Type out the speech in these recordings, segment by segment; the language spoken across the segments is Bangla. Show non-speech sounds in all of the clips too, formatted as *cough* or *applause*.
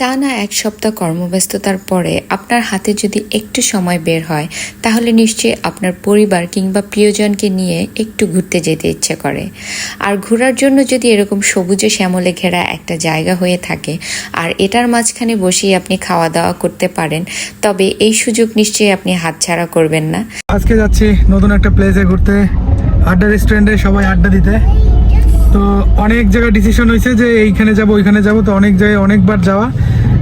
টানা এক সপ্তাহ কর্মব্যস্ততার পরে আপনার হাতে যদি একটু সময় বের হয়, তাহলে নিশ্চয়ই আপনার পরিবার কিংবা প্রিয়জনকে নিয়ে একটু ঘুরতে যেতে ইচ্ছে করে। আর ঘোরার জন্য যদি এরকম সবুজে শ্যামলে ঘেরা একটা জায়গা হয়ে থাকে, আর এটার মাঝখানে বসেই আপনি খাওয়া দাওয়া করতে পারেন, তবে এই সুযোগ নিশ্চয়ই আপনি হাতছাড়া করবেন না। আজকে যাচ্ছি নতুন একটা প্লেসে ঘুরতে আড্ডা রেস্টুরেন্টে সবাই আড্ডা দিতে। তো অনেক জায়গায় ডিসিশন হয়েছে যে এইখানে যাব, ওইখানে যাব, তো অনেক জায়গায় অনেকবার যাওয়া।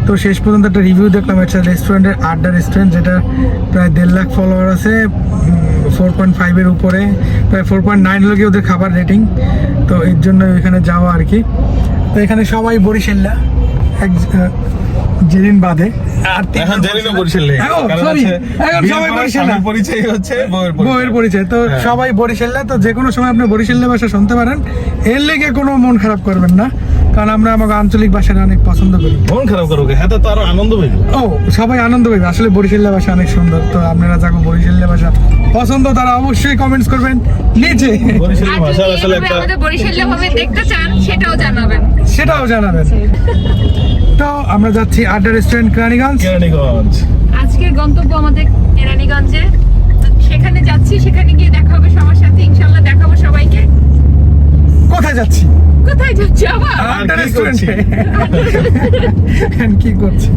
তো শেষ পর্যন্ত একটা রিভিউ দেখলাম, একটা রেস্টুরেন্টের আড্ডা রেস্টুরেন্ট যেটা প্রায় দেড় লাখ ফলোয়ার আছে ফোর পয়েন্ট ফাইভের উপরে, প্রায় ফোর পয়েন্ট নাইন লোকে ওদের খাবার রেটিং তো এর জন্য ওইখানে যাওয়া আর কি। তো এখানে সবাই বরিশাল্লা, এক যেদিন বাদে। আর এখন জানি না বরিশাল এখন সবাই বরিশাল পরিচয় হচ্ছে বউয়ের পরিচয়। তো হ্যাঁ। সবাই বরিশাল্লা তো যে কোনো সময় আপনি বরিশাল্লা ভাষা শুনতে পারেন। এর লেগে কোনো মন খারাপ করবেন না কারণ আমরা আমাকে আঞ্চলিক ভাষাটা অনেক পছন্দ করি। মন খারাপ করো হ্যাঁ তো আরও আনন্দ পাইবে। ও সবাই আনন্দ পাইবে। আসলে বরিশাল্লা ভাষা অনেক সুন্দর তো আপনারা যাকে বরিশাল্লা ভাষা পছন্দ তারা অবশ্যই কমেন্টস করবেন নিচে। বরিশাল আর ভাষার আসলে একটা ভাবে দেখতে চান সেটাও জানাবেন। সেটাও জানাবেন। তো আমরা যাচ্ছি আড্ডা রেস্টুরেন্ট কেরানীগঞ্জ। কেরানীগঞ্জ। আজকের গন্তব্য আমাদের কেরানীগঞ্জে। তো সেখানে যাচ্ছি সেখানে গিয়ে দেখা হবে সবার সাথে। ইনশাল্লাহ দেখাবো সবাইকে। কোথায় যাচ্ছি? কোথায় যাচ্ছি আবার? আড্ডা কি রেস্টুরেন্টে *laughs* কি করছি?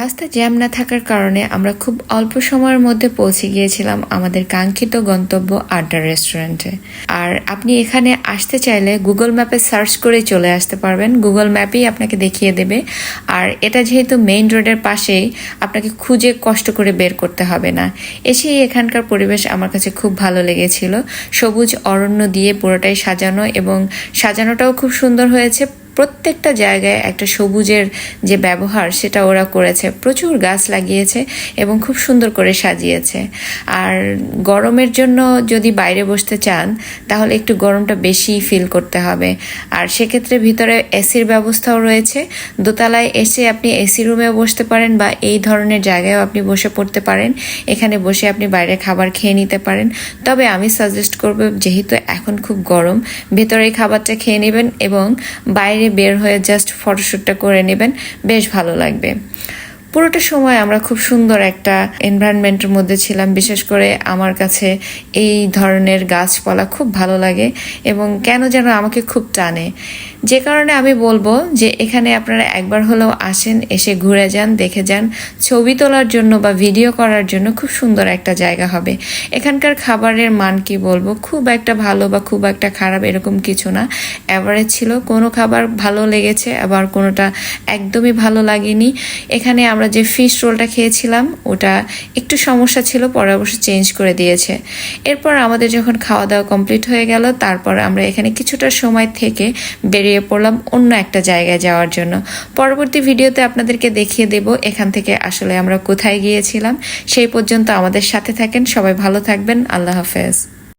রাস্তা জ্যাম না থাকার কারণে আমরা খুব অল্প সময়ের মধ্যে পৌঁছে গিয়েছিলাম আমাদের কাঙ্ক্ষিত গন্তব্য আড্ডা রেস্টুরেন্টে। আর আপনি এখানে আসতে চাইলে গুগল ম্যাপে সার্চ করে চলে আসতে পারবেন। গুগল ম্যাপেই আপনাকে দেখিয়ে দেবে। আর এটা যেহেতু মেইন রোডের পাশেই, আপনাকে খুঁজে কষ্ট করে বের করতে হবে না। এসেই এখানকার পরিবেশ আমার কাছে খুব ভালো লেগেছিল। সবুজ অরণ্য দিয়ে পুরোটাই সাজানো এবং সাজানোটাও খুব সুন্দর হয়েছে। প্রত্যেকটা জায়গায় একটা সবুজের যে ব্যবহার, সেটা ওরা করেছে। প্রচুর গাছ লাগিয়েছে এবং খুব সুন্দর করে সাজিয়েছে। আর গরমের জন্য যদি বাইরে বসতে চান, তাহলে একটু গরমটা বেশি ফিল করতে হবে। আর সেক্ষেত্রে ভিতরে এসির ব্যবস্থাও রয়েছে। দোতলায় এসে আপনি এসি রুমেও বসতে পারেন বা এই ধরনের জায়গায়ও আপনি বসে পড়তে পারেন। এখানে বসে আপনি বাইরে খাবার খেয়ে নিতে পারেন। তবে আমি সাজেস্ট করব, যেহেতু এখন খুব গরম ভেতরে খাবারটা খেয়ে নেবেন এবং বাইরে বের হয়ে জাস্ট ফটোশ্যুটটা করে নেবেন, বেশ ভালো লাগবে। পুরোটা সময় আমরা খুব সুন্দর একটা এনভায়রনমেন্টের মধ্যে ছিলাম, বিশেষ করে আমার কাছে এই ধরনের গাছপালা খুব ভালো লাগে এবং কেন যেন আমাকে খুব টানে। যে কারণে আমি বলব যে এখানে আপনারা একবার হলেও আসেন, এসে ঘুরে যান, দেখে যান। ছবি তোলার জন্য বা ভিডিও করার জন্য খুব সুন্দর একটা জায়গা হবে। এখানকার খাবারের মান কি বলব? খুব একটা ভালো বা খুব একটা খারাপ এরকম কিছু না। অ্যাভারেজ ছিল, কোনো খাবার ভালো লেগেছে, আবার কোনোটা একদমই ভালো লাগেনি। এখানে আমরা যে ফিশ রোলটা খেয়েছিলাম, ওটা একটু সমস্যা ছিল, পরে অবশ্য চেঞ্জ করে দিয়েছে। এরপর আমাদের যখন খাওয়া দাওয়া কমপ্লিট হয়ে গেল, তারপর আমরা এখানে কিছুটা সময় থেকে বেরিয়ে পড়লাম অন্য একটা জায়গায় যাওয়ার জন্য। পরবর্তী ভিডিওতে আপনাদেরকে দেখিয়ে দেব এখান থেকে আসলে আমরা কোথায় গিয়েছিলাম। সেই পর্যন্ত আমাদের সাথে থাকেন, সবাই ভালো থাকবেন, আল্লাহ হাফেজ।